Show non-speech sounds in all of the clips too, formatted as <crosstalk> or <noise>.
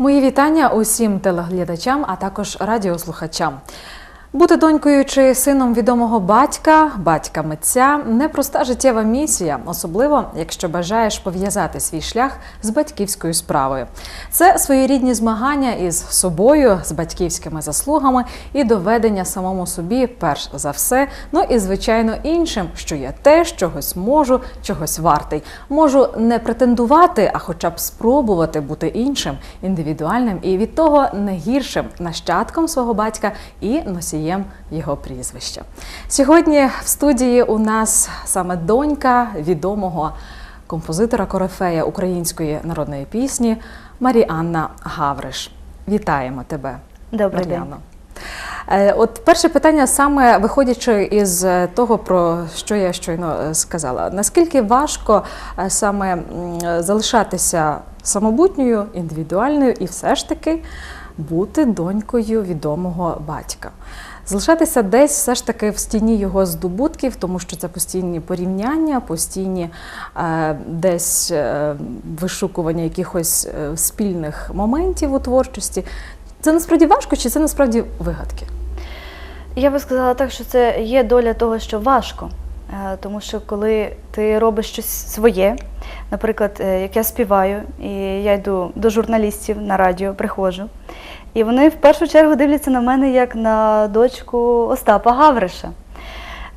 Мої вітання усім телеглядачам, а також радіослухачам. Бути донькою чи сином відомого батька, батька митця непроста життєва місія, особливо якщо бажаєш пов'язати свій шлях з батьківською справою. Це своєрідні змагання із собою, з батьківськими заслугами і доведення самому собі, перш за все, ну і звичайно іншим, що я теж чогось можу, чогось вартий. Можу не претендувати, а хоча б спробувати бути іншим, індивідуальним і від того не гіршим нащадком свого батька і носієм його прізвища. Сьогодні в студії у нас саме донька відомого композитора корифея української народної пісні Маріанна Гавриш. Вітаємо тебе, Добрий. Мар'яно. Е, От перше питання, саме виходячи із того, про що я щойно е, сказала, наскільки важко е, саме залишатися самобутньою, індивідуальною і все ж таки бути донькою відомого батька? Залишатися десь все ж таки в стіні його здобутків, тому що це постійні порівняння, постійні е, десь е, вишукування якихось е, спільних моментів у творчості. Це насправді важко, чи це насправді вигадки? Я би сказала так, що це є доля того, що важко. Е, Тому що коли ти робиш щось своє, наприклад, е, як я співаю, і я йду до журналістів на радіо, приходжу, і вони в першу чергу дивляться на мене як на дочку Остапа Гавриша.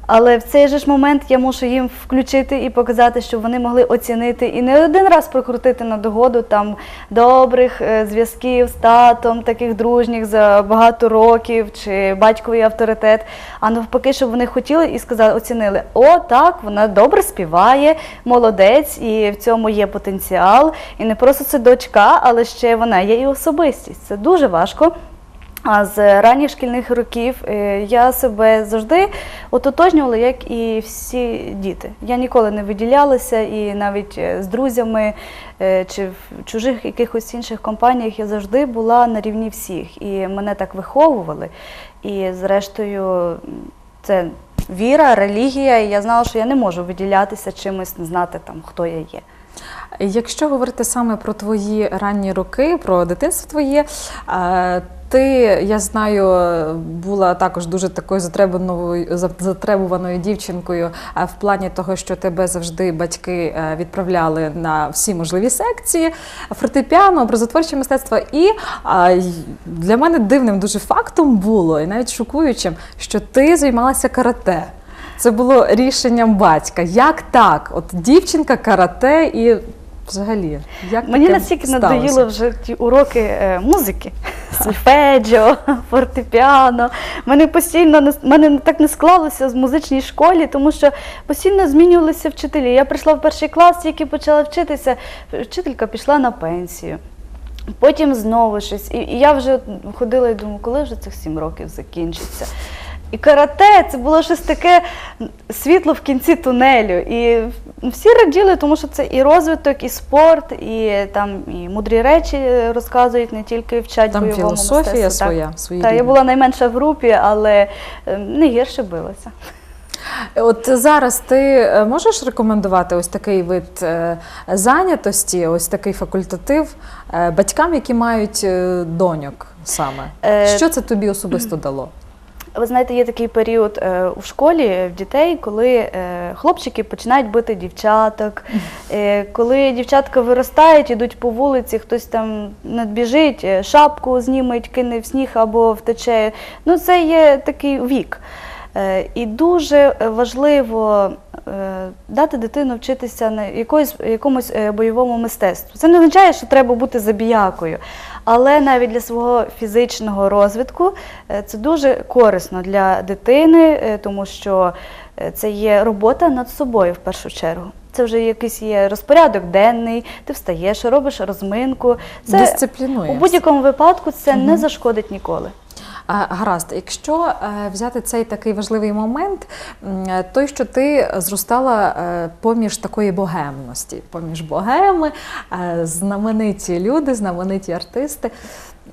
Але в цей же ж момент я мушу їм включити і показати, щоб вони могли оцінити і не один раз прокрутити на догоду там добрих е, зв'язків з татом, таких дружніх за багато років, чи батьковий авторитет. А навпаки, щоб вони хотіли і сказали, оцінили: о, так, вона добре співає, молодець, і в цьому є потенціал. І не просто це дочка, але ще вона є і особистість. Це дуже важко. А з ранніх шкільних років е, я себе завжди ототожнювала, як і всі діти. Я ніколи не виділялася, і навіть е, з друзями е, чи в чужих якихось інших компаніях я завжди була на рівні всіх. І мене так виховували. І зрештою, це віра, релігія, і я знала, що я не можу виділятися чимось, не знати там, хто я є. Якщо говорити саме про твої ранні роки, про дитинство твоє, е, ти, я знаю, була також дуже такою затребуваною, затребуваною дівчинкою е, в плані того, що тебе завжди батьки е, відправляли на всі можливі секції, фортепіано, образотворче мистецтво. І для мене дивним дуже фактом було, і навіть шокуючим, що ти займалася карате. Це було рішенням батька. Як так? От дівчинка, карате і взагалі, як Мені настільки сталося? надоїло вже ті уроки е, музики, сольфеджіо, фортепіано. Мене постійно не- мене так не склалося в музичній школі, тому що постійно змінювалися вчителі. Я прийшла в перший клас, тільки почала вчитися. Вчителька пішла на пенсію. Потім знову щось. І, і я вже ходила і думаю, коли вже цих сім років закінчиться. І карате це було щось таке світло в кінці тунелю. І всі раділи, тому що це і розвиток, і спорт, і там і мудрі речі розказують, не тільки вчать Там бойовому філософія мистецтву. своя, Так. свої Та, я була найменша в групі, але е, не гірше билася. От зараз ти е, можеш рекомендувати ось такий вид е, зайнятості, ось такий факультатив е, батькам, які мають доньок саме? Що це тобі особисто дало? Ви знаєте, є такий період е, у школі е, в дітей, коли е, хлопчики починають бити дівчаток, е, коли дівчатка виростають, ідуть по вулиці, хтось там надбіжить, е, шапку зніметь, кине в сніг або втече. Ну, це є такий вік. Е, І дуже важливо е, дати дитину вчитися на якоїсь, якомусь е, бойовому мистецтву. Це не означає, що треба бути забіякою, але навіть для свого фізичного розвитку це дуже корисно для дитини, тому що це є робота над собою в першу чергу. Це вже якийсь є розпорядок денний, ти встаєш, робиш розминку. Це Дисциплінує. у будь-якому випадку це не зашкодить ніколи. А, Гаразд, якщо е, взяти цей такий важливий момент, е, той, що ти зростала е, поміж такої богемності, поміж богеми, е, знамениті люди, знамениті артисти.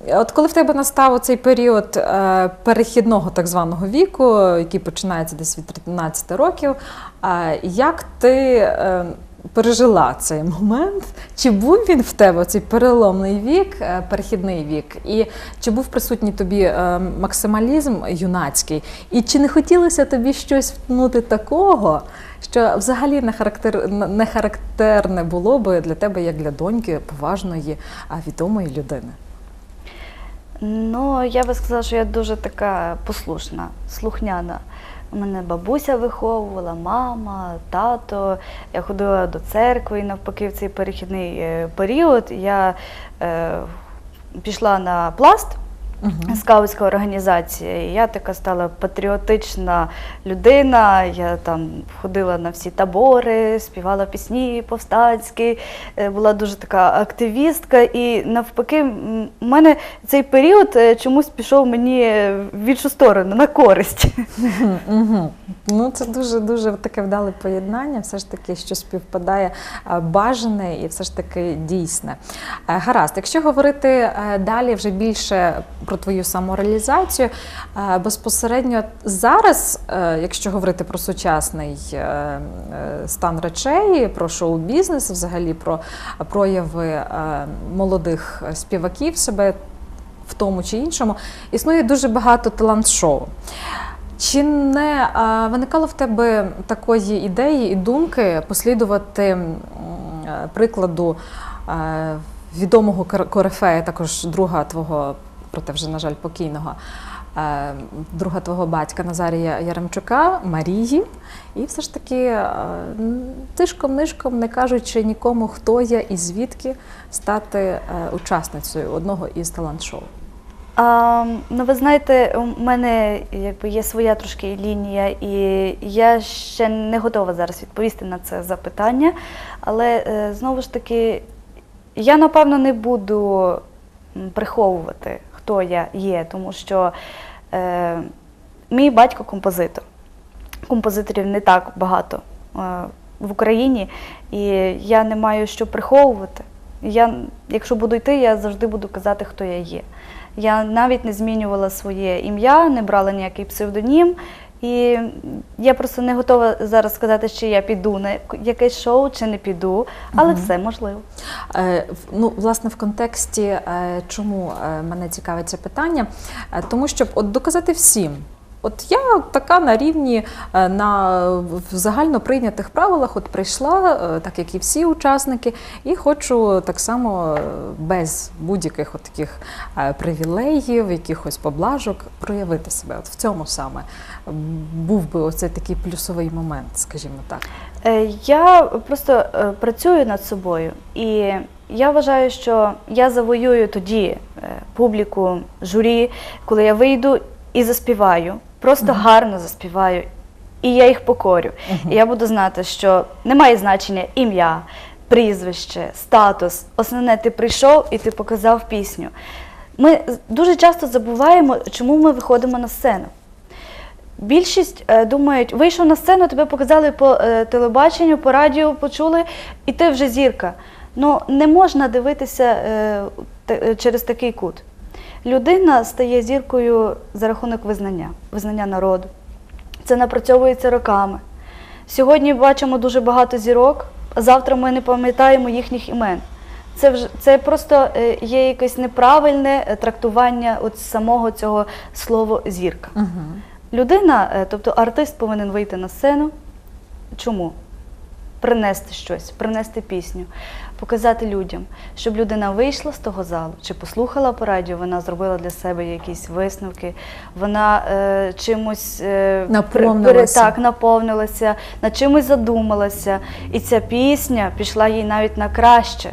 От коли в тебе настав цей період е, перехідного так званого віку, який починається десь від 13 років, е, як ти е, пережила цей момент. Чи був він в тебе цей переломний вік, е, перехідний вік? І чи був присутній тобі е, максималізм юнацький? І чи не хотілося тобі щось втнути такого, що взагалі не, характер, не характерне було би для тебе як для доньки поважної, відомої людини? Ну, я би сказала, що я дуже така послушна, слухняна. Мене бабуся виховувала, мама, тато. Я ходила до церкви і навпаки в цей перехідний е, період я е, пішла на пласт. Мгм. Скаутська організація. І я така стала патріотична людина. Я там ходила на всі табори, співала пісні повстанські, е, була дуже така активістка. І навпаки, у мене цей період е, чомусь пішов мені в іншу сторону, на користь. Мгм. Ну, це дуже дуже таке вдале поєднання, все ж таки, що співпадає е, бажане і все ж таки дійсне. Гаразд, якщо говорити далі вже більше про твою самореалізацію, е, безпосередньо зараз, е, якщо говорити про сучасний е, стан речей, про шоу-бізнес, взагалі про прояви молодих співаків себе в тому чи іншому, існує дуже багато талант-шоу. Чи не виникало в тебе такої ідеї і думки послідувати прикладу відомого корифея, також друга твого, проте вже, на жаль, покійного, е, друга твого батька Назарія Яремчука, Марії, і все ж таки е, тишком-нишком, не кажучи нікому, хто я і звідки стати е, учасницею одного із талант-шоу? А, ну, ви знаєте, у мене якби є своя трошки лінія, і я ще не готова зараз відповісти на це запитання. Але знову ж таки, я напевно не буду приховувати, хто я є, тому що е, мій батько композитор. Композиторів не так багато е, в Україні, і я не маю що приховувати. Я, якщо буду йти, я завжди буду казати, хто я є. Я навіть не змінювала своє ім'я, не брала ніякий псевдонім. І я просто не готова зараз сказати, чи я піду на якесь шоу, чи не піду, але все можливо. Е, Ну, власне, в контексті, е, чому е, мене цікавить це питання, Е, тому щоб от доказати всім. От я така на рівні е, на загально прийнятих правилах, от прийшла, е, так як і всі учасники, і хочу так само без будь-яких от таких привілеїв, якихось поблажок проявити себе. От в цьому саме був би оцей такий плюсовий момент, скажімо так. Е, Я просто е, працюю над собою, і я вважаю, що я завоюю тоді е, публіку журі, коли я вийду і заспіваю, просто гарно заспіваю, і я їх покорю. І я буду знати, що немає значення ім'я, прізвище, статус. Основне, ти прийшов і ти показав пісню. Ми дуже часто забуваємо, чому ми виходимо на сцену. Більшість е, думають, вийшов на сцену, тебе показали по е, телебаченню, по радіо почули, і ти вже зірка. Ну не можна дивитися е, через такий кут. Людина стає зіркою за рахунок визнання, визнання народу. Це напрацьовується роками. Сьогодні бачимо дуже багато зірок, а завтра ми не пам'ятаємо їхніх імен. Це вже це просто є якесь неправильне трактування от самого цього слова зірка. Угу. Людина, е, тобто артист повинен вийти на сцену. Чому? Принести щось, принести пісню, показати людям, щоб людина вийшла з того залу, чи послухала по радіо, вона зробила для себе якісь висновки, вона е, чимось е, Наповнилася. так, наповнилася, над чимось задумалася. І ця пісня пішла їй навіть на краще.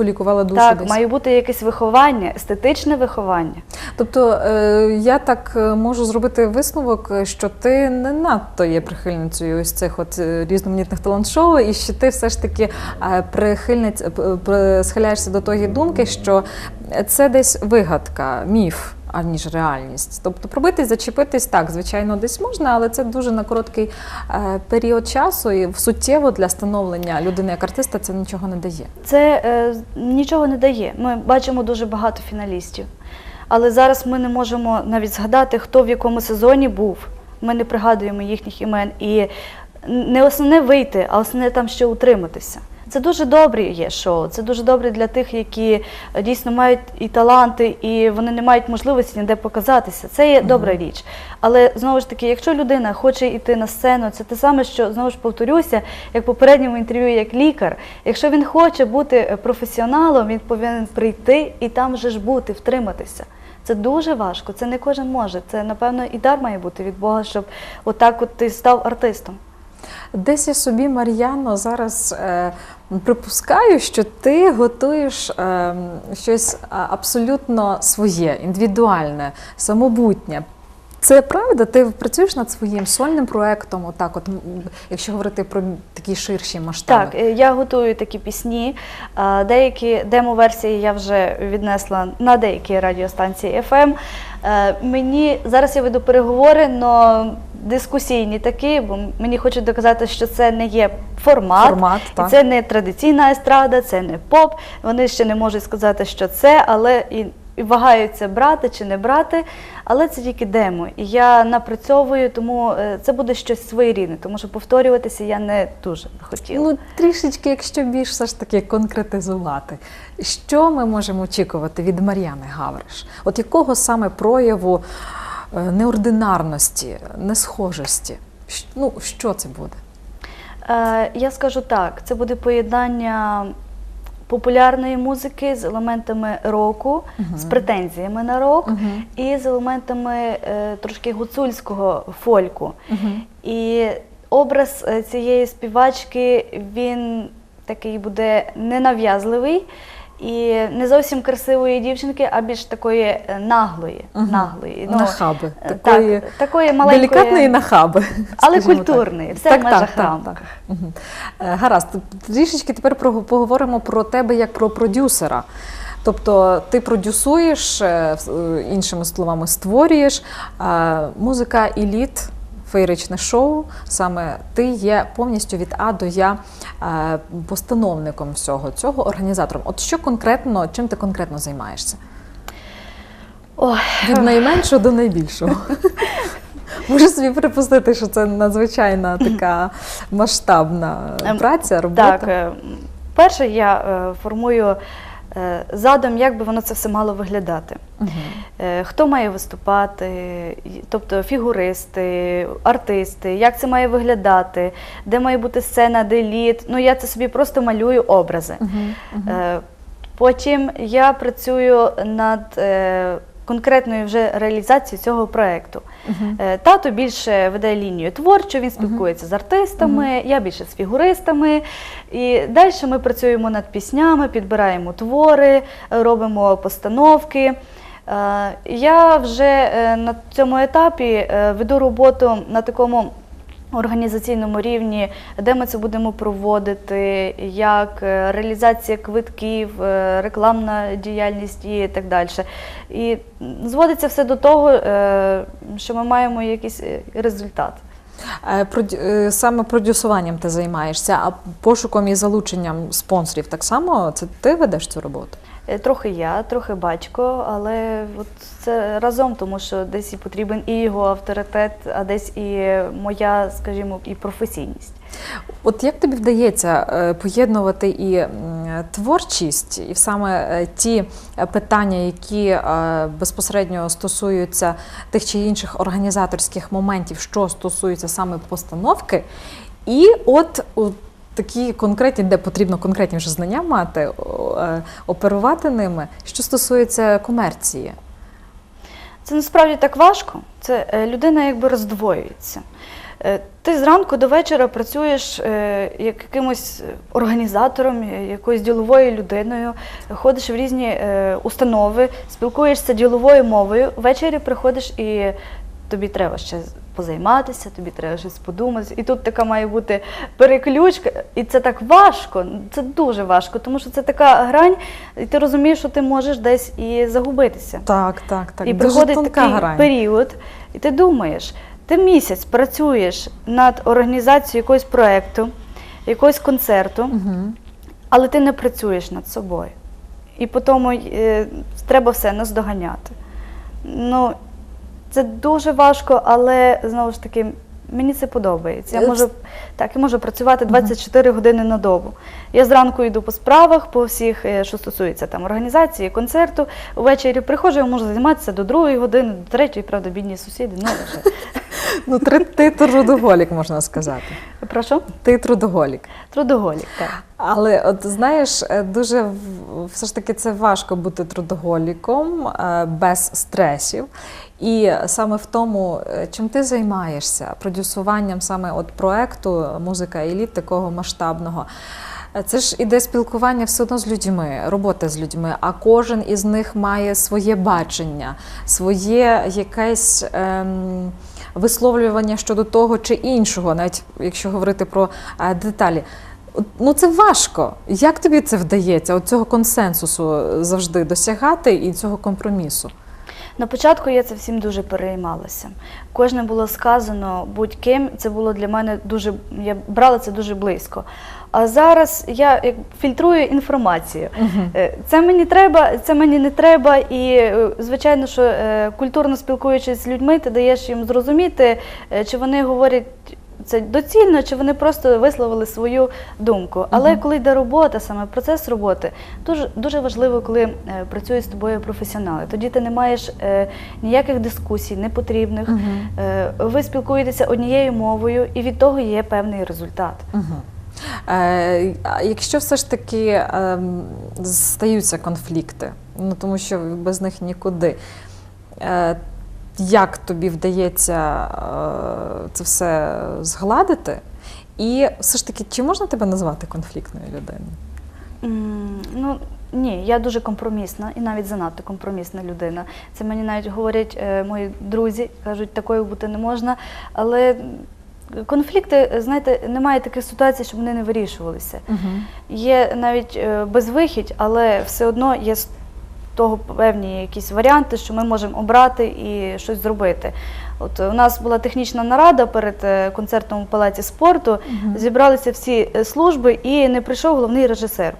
Полікувала душу так, десь. має бути якесь виховання, естетичне виховання. Тобто е, я так е, можу зробити висновок, е, що ти не надто є прихильницею ось цих от різноманітних талант-шоу, і що ти все ж таки прихильниць схиляєшся до тої думки, що це десь вигадка, міф. Аніж реальність. Тобто пробитись, зачепитись так, звичайно, десь можна, але це дуже на короткий е, період часу і суттєво для становлення людини як артиста це нічого не дає. Це е, нічого не дає. Ми бачимо дуже багато фіналістів. Але зараз ми не можемо навіть згадати, хто в якому сезоні був. Ми не пригадуємо їхніх імен. І не основне вийти, а основне там ще утриматися. Це дуже добре є шоу. Це дуже добре для тих, які е, дійсно мають і таланти, і вони не мають можливості ніде показатися. Це є добра річ. Але знову ж таки, якщо людина хоче йти на сцену, це те саме, що знову ж повторюся, як в попередньому інтерв'ю, як лікар. Якщо він хоче бути е, професіоналом, він повинен прийти і там же ж бути, втриматися. Це дуже важко, це не кожен може. Це, напевно, і дар має бути від Бога, щоб отак от ти став артистом. Десь я собі, Мар'яно, зараз е, припускаю, що ти готуєш е, щось абсолютно своє, індивідуальне, самобутнє. Це правда? Ти працюєш над своїм сольним проектом, отак, от, якщо говорити про такі ширші масштаби. Так, е, я готую такі пісні. Деякі демо-версії я вже віднесла на деякі радіостанції FM. Е, Мені зараз я веду переговори, але дискусійні такі, бо мені хочуть доказати, що це не є формат, Формат, і так. це не традиційна естрада, це не поп. Вони ще не можуть сказати, що це, але і. І вагаються брати чи не брати, але це тільки демо. І я напрацьовую, тому е, це буде щось своєрідне, тому що повторюватися я не дуже хотіла. Ну, трішечки, якщо більш все ж таки конкретизувати, що ми можемо очікувати від Мар'яни Гавриш? От якого саме прояву неординарності, несхожості? Ну, що це буде? Е, я скажу так: це буде поєднання популярної музики з елементами року, з претензіями на рок Мгм. і з елементами е, трошки гуцульського фольку. І образ е, цієї співачки він такий буде ненав'язливий. І не зовсім красивої дівчинки, а більш такої е, наглої. Мгм. наглої. Ну, Нахаби. е, Такої так, такої маленької, Делікатної нахаби. але так. культурної. Все в межах рамок. Мгм. Е, Гаразд, трішечки тепер поговоримо про тебе як про продюсера. Тобто ти продюсуєш, іншими словами, створюєш музика еліт. Феєричне шоу, саме ти є повністю від А до Я е, постановником всього цього, організатором. От що конкретно, чим ти конкретно займаєшся? Ой, Від найменшого до найбільшого. <laughs> Можу собі припустити, що це надзвичайна така масштабна Ем, праця, робота. Так, е, перше я е, формую задум, як би воно це все мало виглядати. Е, Хто має виступати, тобто фігуристи, артисти, як це має виглядати, де має бути сцена, де лід. Ну я це собі просто малюю образи. Мгм. Мгм. Е, Потім я працюю над конкретною вже реалізації цього проєкту. Е, Тато більше веде лінію творчу, він спілкується з артистами, я більше з фігуристами. І далі ми працюємо над піснями, підбираємо твори, робимо постановки. Е, Я вже е, на цьому етапі е, веду роботу на такому організаційному рівні, де ми це будемо проводити, як е, реалізація квитків, е, рекламна діяльність і так далі. І зводиться все до того, е, що ми маємо якийсь результат. Саме продюсуванням ти займаєшся, а пошуком і залученням спонсорів так само це ти ведеш цю роботу? Е, Трохи я, трохи батько, але от це разом, тому що десь і потрібен і його авторитет, а десь і моя, скажімо, і професійність. От як тобі вдається е, поєднувати і творчість, і саме е, ті питання, які безпосередньо стосуються тих чи інших організаторських моментів, що стосуються саме постановки, і от такі конкретні, де потрібно конкретні вже знання мати, е, оперувати ними, що стосується комерції. Це насправді так важко. Це е, людина якби роздвоюється. Е, Ти зранку до вечора працюєш якимось організатором, якоюсь діловою людиною, ходиш в різні установи, спілкуєшся діловою мовою. Ввечері приходиш і тобі треба ще позайматися, тобі треба щось подумати. І тут така має бути переключка, і це так важко, це дуже важко, тому що це така грань, і ти розумієш, що ти можеш десь і загубитися. Так, так, так. І Дуже приходить тонка такий грань. період, і ти думаєш, ти місяць працюєш над організацією якогось проєкту, якогось концерту, Мгм. але ти не працюєш над собою. І по тому е, треба все наздоганяти. Ну, це дуже важко, але знову ж таки, мені це подобається. Я можу, так, я можу працювати 24 години на добу. Я зранку йду по справах, по всіх, е, що стосується там організації, концерту. Увечері приходжу, я можу займатися до другої години, до третьої, правда, бідні сусіди. Ну, вже. <laughs> Ну, три- ти трудоголік, можна сказати. Прошу? Ти трудоголік. Трудоголік, так. Але от знаєш, е, дуже все ж таки це важко бути трудоголіком е, без стресів. І саме в тому, е, чим ти займаєшся, продюсуванням саме от проекту Музика еліт такого масштабного. е, Це ж іде спілкування все одно з людьми, робота з людьми, а кожен із них має своє бачення, своє якесь ем, висловлювання щодо того чи іншого, навіть якщо говорити про е, деталі. Ну це важко. Як тобі це вдається? От цього консенсусу завжди досягати і цього компромісу? На початку я це всім дуже переймалася. Кожне було сказано будь-ким. Це було для мене дуже. Я брала це дуже близько. А зараз я як фільтрую інформацію. Угу. Це мені треба, це мені не треба. І е, звичайно, що е, культурно спілкуючись з людьми, ти даєш їм зрозуміти, чи вони говорять. Це доцільно, чи вони просто висловили свою думку. Але коли йде робота, саме процес роботи, дуже дуже важливо, коли е, працюють з тобою професіонали. Тоді ти не маєш е, ніяких дискусій, непотрібних. Е, ви спілкуєтеся однією мовою, і від того є певний результат. Угу. Е, якщо все ж таки е, стаються конфлікти, ну тому що без них нікуди. Як тобі вдається е, це все згладити? І все ж таки, чи можна тебе назвати конфліктною людиною? М, Ну ні, я дуже компромісна і навіть занадто компромісна людина. Це мені навіть говорять е, мої друзі, кажуть, такою бути не можна. Але конфлікти, знаєте, немає таких ситуацій, щоб вони не вирішувалися. Угу. Є навіть е, безвихідь, але все одно є того певні якісь варіанти, що ми можемо обрати і щось зробити. От у нас була технічна нарада перед е, концертом у палаці спорту. Зібралися всі е, служби і не прийшов головний режисер.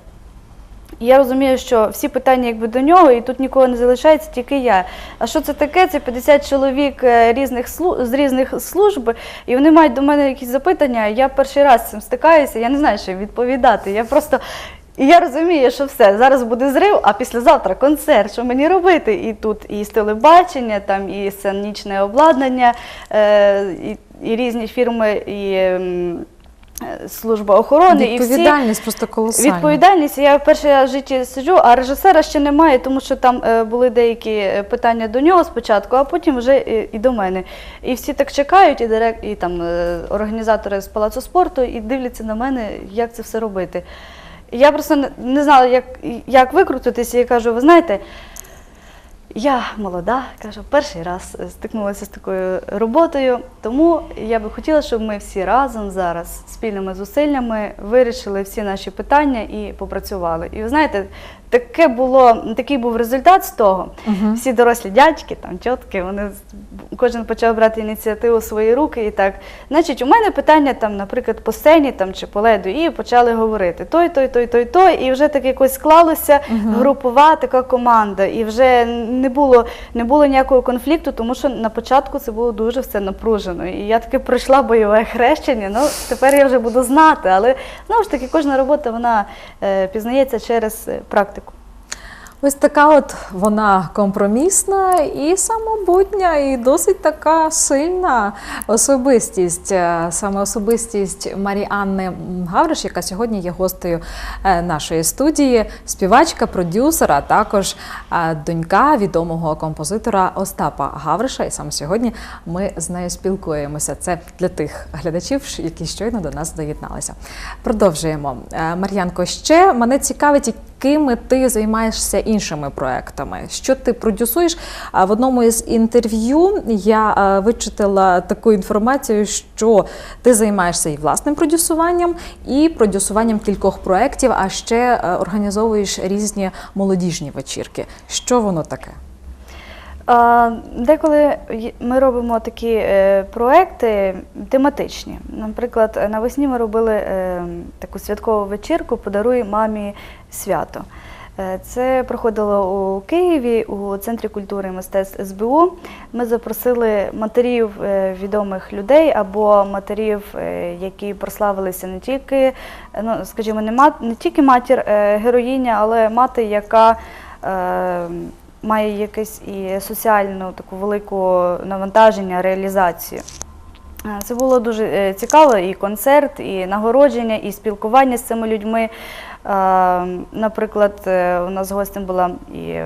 І я розумію, що всі питання якби до нього, і тут нікого не залишається, тільки я. А що це таке? Це 50 чоловік е, різних з різних служб, і вони мають до мене якісь запитання. Я перший раз з цим стикаюся, я не знаю, що їм відповідати. Я просто. І я розумію, що все, зараз буде зрив, а післязавтра концерт. Що мені робити? І тут і телебачення, там і сценічне обладнання, е, і, і різні фірми, і служба охорони, і всі. Відповідальність просто колосальна. Відповідальність. Я в житті сиджу, а режисера ще немає, тому що там е, були деякі е, питання до нього спочатку, а потім вже і, і до мене. І всі так чекають, і директ, і там організатори з палацу спорту, і дивляться на мене, як це все робити. Я просто не знала, як, як викрутитися. і кажу, ви знаєте. Я молода, кажу, перший раз стикнулася з такою роботою, тому я би хотіла, щоб ми всі разом зараз спільними зусиллями вирішили всі наші питання і попрацювали. І ви знаєте, таке було, такий був результат з того. Мгм. Всі дорослі дядьки, там тітки, вони кожен почав брати ініціативу в свої руки і так. Значить, у мене питання там, наприклад, по сцені там чи по леду, і почали говорити той, той, той, той, той, і вже так якось склалося групова така команда. І вже не було, не було ніякого конфлікту, тому що на початку це було дуже все напружено. І я таки пройшла бойове хрещення. Ну тепер я вже буду знати. Але знову ж таки, кожна робота вона е, пізнається через е, практику. Ось така от вона компромісна і самобутня, і досить така сильна особистість. Е, Саме особистість Маріанни Гавриш, яка сьогодні є гостею е, нашої студії, співачка, продюсер, а також е, донька відомого композитора Остапа Гавриша. І саме сьогодні ми з нею спілкуємося. Це для тих глядачів, які щойно до нас доєдналися. Продовжуємо. Мар'янко, ще мене цікавить, якими ти займаєшся іншими проектами. Що ти продюсуєш? А В одному із інтерв'ю я е, вичитала таку інформацію, що ти займаєшся і власним продюсуванням, і продюсуванням кількох проєктів, а ще е, організовуєш різні молодіжні вечірки. Що воно таке? Деколи ми робимо такі е, проекти тематичні. Наприклад, навесні ми робили е, таку святкову вечірку Подаруй мамі свято. Е, Це проходило у Києві у Центрі культури і мистецтв СБУ. Ми запросили матерів відомих людей або матерів, які прославилися не тільки, ну скажімо, не мат, не тільки матір героїня, але мати, яка має якесь і соціальну таку велику навантаження, реалізацію. Е, Це було дуже е, цікаво, і концерт, і нагородження, і спілкування з цими людьми. Е, Наприклад, у нас гостем була і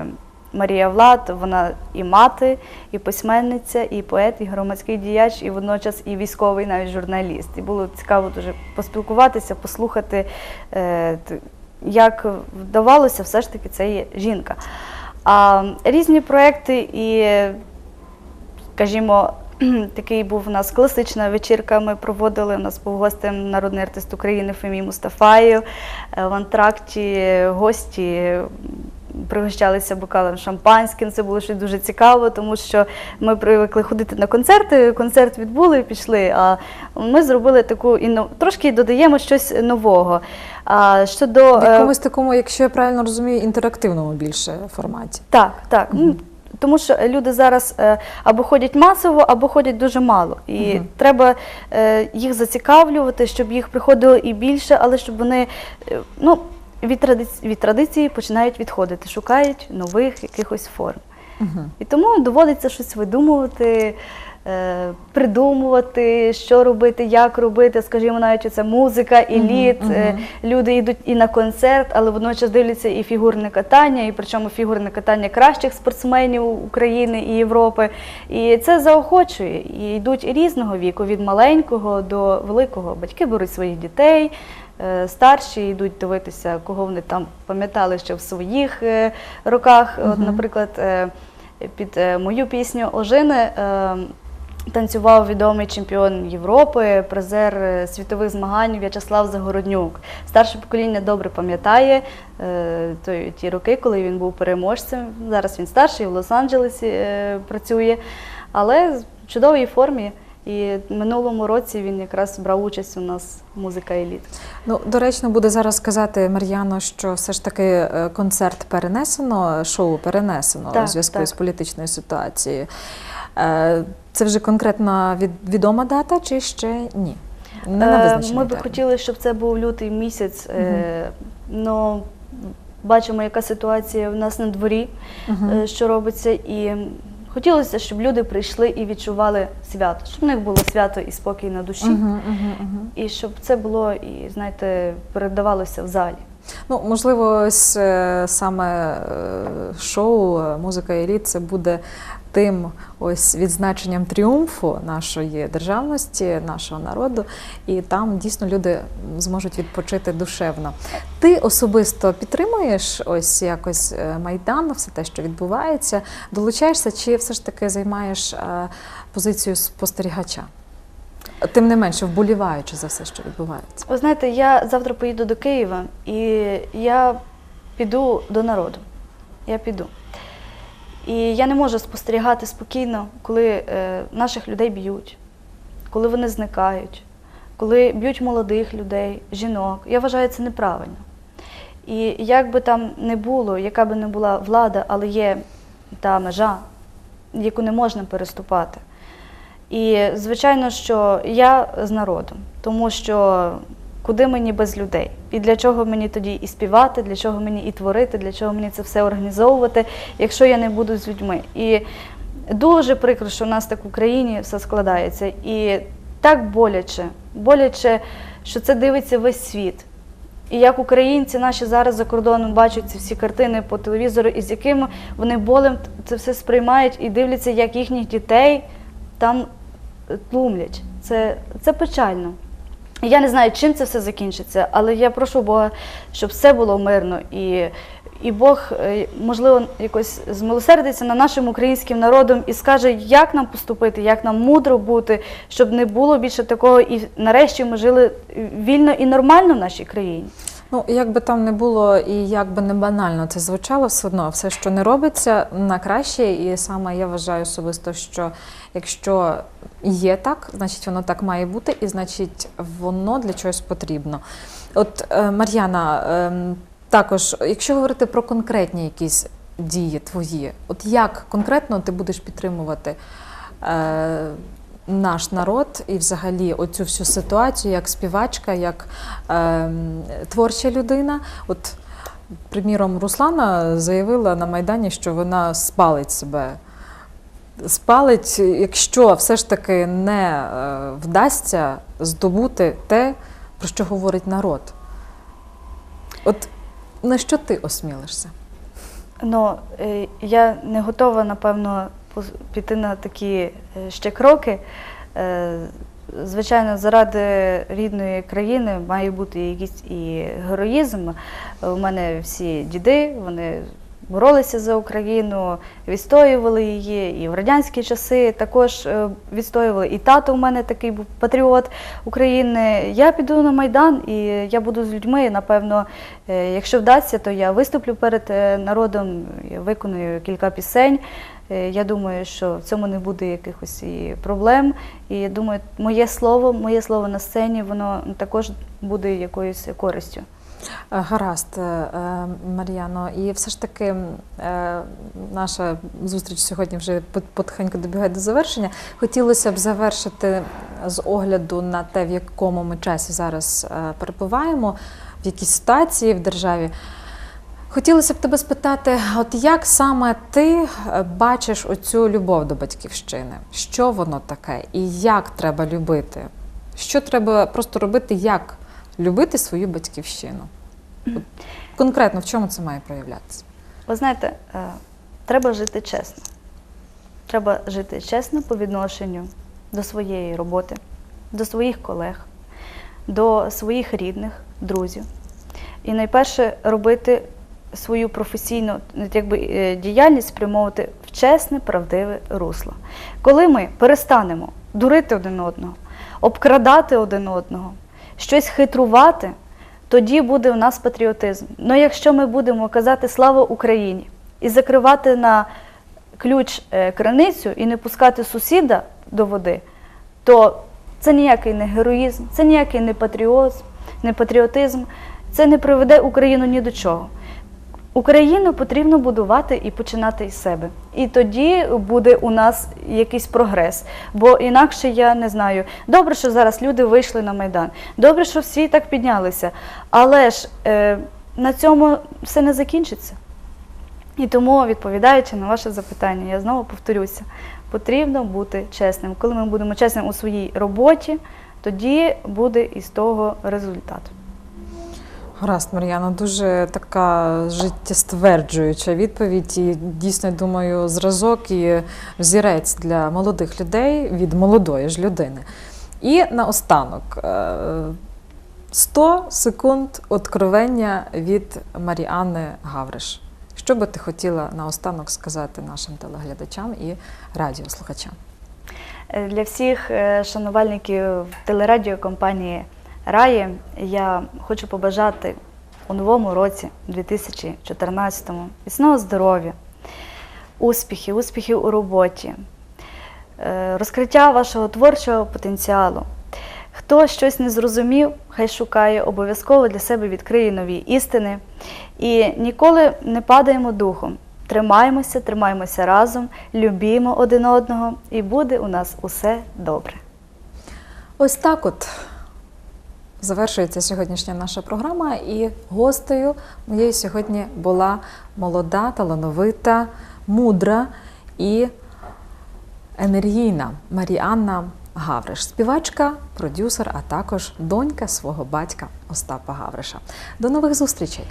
Марія Влад, вона і мати, і письменниця, і поет, і громадський діяч, і водночас і військовий навіть журналіст. І було цікаво дуже поспілкуватися, послухати, як вдавалося, все ж таки це є жінка. А різні проекти і скажімо, <clears throat> такий був у нас класична вечірка. Ми проводили. У нас був гостем народний артист України Фемій Мустафаєв. Е, В антракті гості пригощалися бокалом шампанським. Це було щось дуже цікаво, тому що ми привикли ходити на концерти. Концерт відбули і пішли. А ми зробили таку інно... трошки додаємо щось нового. А щодо В е, якомусь такому, якщо я правильно розумію, інтерактивному більше форматі. так, так. Ну, Тому що люди зараз е, або ходять масово, або ходять дуже мало. І Мгм. треба е, їх зацікавлювати, щоб їх приходило і більше, але щоб вони ну, від, традиції, від традиції починають відходити, шукають нових якихось форм. Угу. І тому доводиться щось видумувати, е, придумувати, що робити, як робити. Скажімо, навіть це музика, еліт. Е, мгм. Люди йдуть і на концерт, але водночас дивляться і фігурне катання, і причому фігурне катання кращих спортсменів України і Європи. І це заохочує. І йдуть різного віку, від маленького до великого. Батьки беруть своїх дітей. Е, Старші йдуть дивитися, кого вони там пам'ятали ще в своїх е, роках. От, наприклад, е, під мою пісню Ожини танцював відомий чемпіон Європи, призер світових змагань В'ячеслав Загороднюк. Старше покоління добре пам'ятає ті роки, коли він був переможцем. Зараз він старший, в Лос-Анджелесі працює, але в чудовій формі. І минулому році він якраз брав участь у нас музика еліт. Ну, доречно буде зараз сказати Мар'яно, що все ж таки е, концерт перенесено, шоу перенесено Так, у зв'язку з політичною ситуацією. Е, Це вже конкретно від, відома дата чи ще ні? Не на Е, Ми би хотіли, щоб це був лютий місяць. е, Ну, бачимо, яка ситуація в нас на дворі, е, що робиться, і хотілося, щоб люди прийшли і відчували свято, щоб в них було свято і спокій на душі, Мгм, мгм, мгм. і щоб це було і знаєте, передавалося в залі. Ну, можливо, ось е, саме е, шоу е, Музика еліт це буде тим ось відзначенням тріумфу нашої державності, нашого народу, і там дійсно люди зможуть відпочити душевно. Ти особисто підтримуєш ось якось майдан, все те, що відбувається, долучаєшся, чи все ж таки займаєш позицію спостерігача? Тим не менше, вболіваючи за все, що відбувається. Ви знаєте, я завтра поїду до Києва і я піду до народу. Я піду. І я не можу спостерігати спокійно, коли е, наших людей б'ють, коли вони зникають, коли б'ють молодих людей, жінок. Я вважаю це неправильно. І як би там не було, яка би не була влада, але є та межа, яку не можна переступати. І звичайно, що я з народом, тому що куди мені без людей? І для чого мені тоді і співати, для чого мені і творити, для чого мені це все організовувати, якщо я не буду з людьми. І дуже прикро, що в нас так в Україні все складається. І так боляче, боляче, що це дивиться весь світ. І як українці наші зараз за кордоном бачать ці всі картини по телевізору, і з якими вони болем це все сприймають і дивляться, як їхніх дітей там тлумлять. Це, це печально. Я не знаю, чим це все закінчиться, але я прошу Бога, щоб все було мирно і, і Бог, е, можливо, якось змилосердиться над нашим українським народом і скаже, як нам поступити, як нам мудро бути, щоб не було більше такого, і нарешті ми жили вільно і нормально в нашій країні. Ну, як би там не було і як би не банально це звучало, все одно все, що не робиться, на краще. І саме я вважаю особисто, що якщо є так, значить воно так має бути, і значить воно для чогось потрібно. От е, Мар'яна. ем, також, якщо говорити про конкретні якісь дії твої, от як конкретно ти будеш підтримувати е, наш народ і взагалі оцю всю ситуацію, як співачка, як е, творча людина? От, приміром, Руслана заявила на Майдані, що вона спалить себе. Спалить, якщо все ж таки не е, вдасться здобути те, про що говорить народ. От на що ти осмілишся? Ну, е, я не готова, напевно, піти на такі е, ще кроки. Е, Звичайно, заради рідної країни має бути якийсь і героїзм. Е, У мене всі діди, вони боролися за Україну, відстоювали її, і в радянські часи також відстоювали. І тато у мене такий був патріот України. Я піду на Майдан і я буду з людьми. Напевно, якщо вдасться, то я виступлю перед народом, я виконую кілька пісень. Е, Я думаю, що в цьому не буде якихось і проблем. І я думаю, моє слово, моє слово на сцені, воно також буде якоюсь користю. Е, Гаразд, е, Мар'яно, і все ж таки наша зустріч сьогодні вже пот- потихеньку добігає до завершення. Хотілося б завершити з огляду на те, в якому ми часі зараз перебуваємо, в якій ситуації в державі. Хотілося б тебе спитати, от як саме ти е, бачиш оцю любов до батьківщини? Що воно таке і як треба любити? Що треба просто робити, як любити свою батьківщину? От конкретно в чому це має проявлятися? Ви знаєте, е, треба жити чесно. Треба жити чесно по відношенню до своєї роботи, до своїх колег, до своїх рідних, друзів. І найперше робити свою професійну якби, е, діяльність спрямовувати в чесне, правдиве русло. Коли ми перестанемо дурити один одного, обкрадати один одного, щось хитрувати, тоді буде у нас патріотизм. Ну якщо ми будемо казати слава Україні і закривати на ключ е, криницю і не пускати сусіда до води, то це ніякий не героїзм, це ніякий не патріотизм, не патріотизм, це не приведе Україну ні до чого. Україну потрібно будувати і починати із себе. І тоді буде у нас якийсь прогрес. Бо інакше я не знаю. Добре, що зараз люди вийшли на Майдан. Добре, що всі так піднялися. Але ж е, на цьому все не закінчиться. І тому, відповідаючи на ваше запитання, я знову повторюся: потрібно бути чесним. Коли ми будемо чесним у своїй роботі, тоді буде із того результат. Гаразд, Мар'яна, дуже така життєстверджуюча відповідь. І дійсно думаю, зразок і взірець для молодих людей від молодої ж людини. І наостанок е, 100 секунд откровення від Маріани Гавриш. Що би ти хотіла наостанок сказати нашим телеглядачам і радіослухачам? Е, Для всіх е, шанувальників телерадіокомпанії Раї я хочу побажати у новому році, 2014-му, міцного здоров'я, успіхів, успіхів у роботі, е, розкриття вашого творчого потенціалу. Хто щось не зрозумів, хай шукає, обов'язково для себе відкриє нові істини. І ніколи не падаємо духом. Тримаємося, тримаємося разом, любімо один одного, і буде у нас усе добре. Ось так от завершується сьогоднішня наша програма. І гостею моєю сьогодні була молода, талановита, мудра і енергійна Маріанна Гавриш, співачка, продюсер, а також донька свого батька Остапа Гавриша. До нових зустрічей!